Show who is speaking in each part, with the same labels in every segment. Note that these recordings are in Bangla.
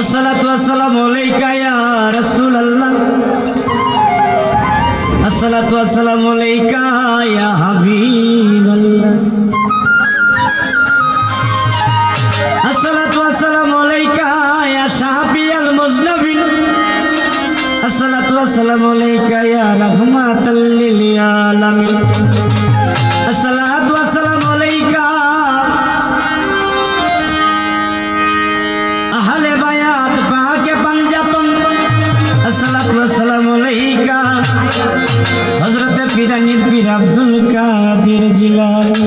Speaker 1: আসসালাতু আসসালামু আলাইকা ইয়া রাসূলুল্লাহ। আসসালাতু আসসালামু আলাইকা ইয়া হাবিবাল্লাহ। আসসালাতু আসসালামু আলাইকা ইয়া সাহাবী আল মুজনবী আসসালাতু আসসালামু আলাইকা ইয়া রাহমাতাল লিল আলামিন। আসসালাতু হজরত পিরানির পীর আব্দুল কাদের Jilani.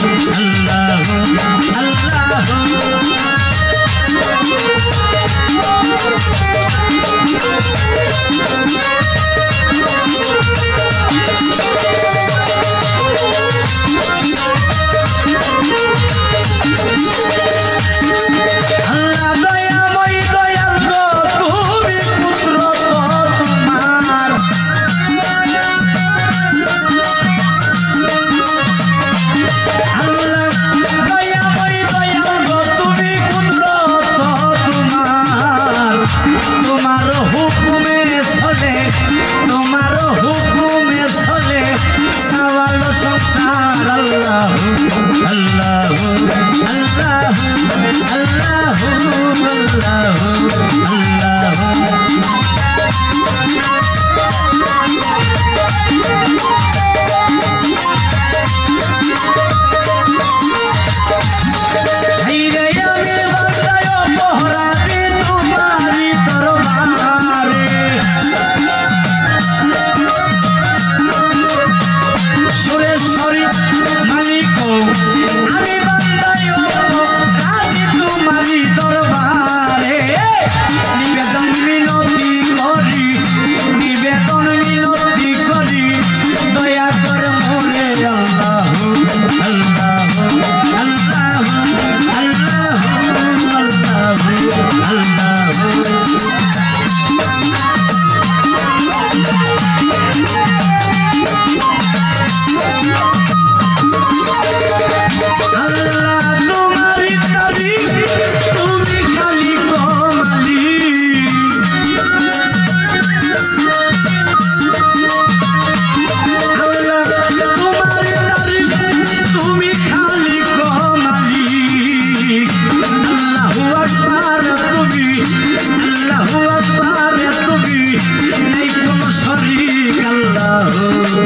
Speaker 1: Allah, Allah.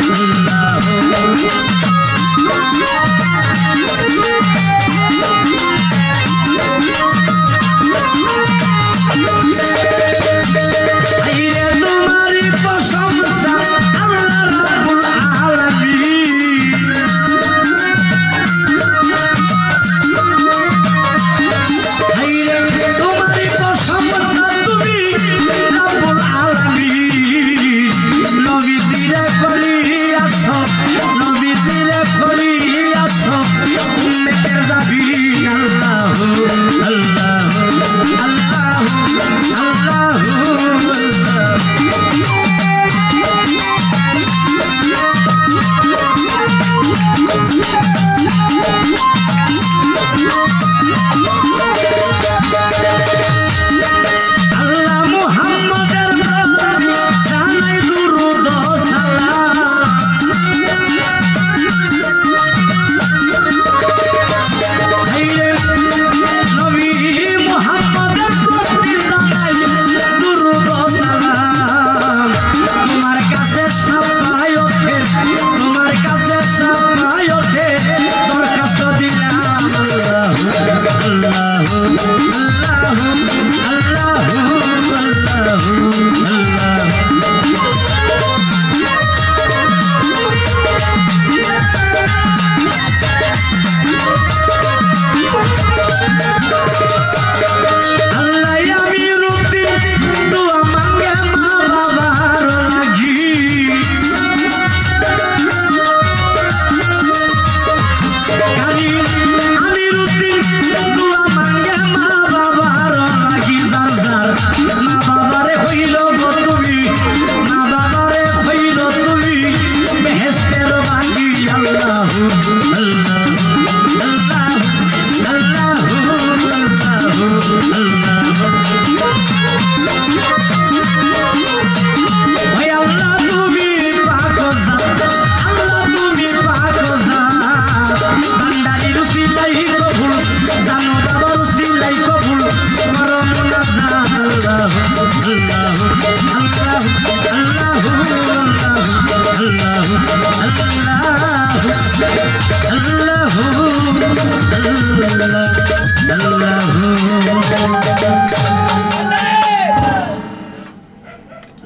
Speaker 1: Thank you.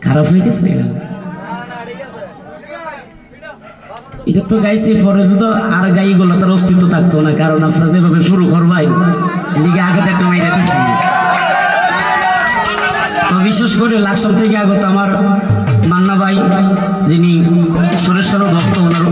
Speaker 1: খারাপ হয়ে গেছে? এটা তো গাইছি, পরে যদি আর গাইগুলো তার অস্তিত্ব থাকতো না, কারণ আপনারা যেভাবে শুরু করবাই এদিকে আগে বিশেষ করে লাকসাম থেকে আগত আমার মান্না ভাই যিনি সুরেশ্বর ভক্ত ওনার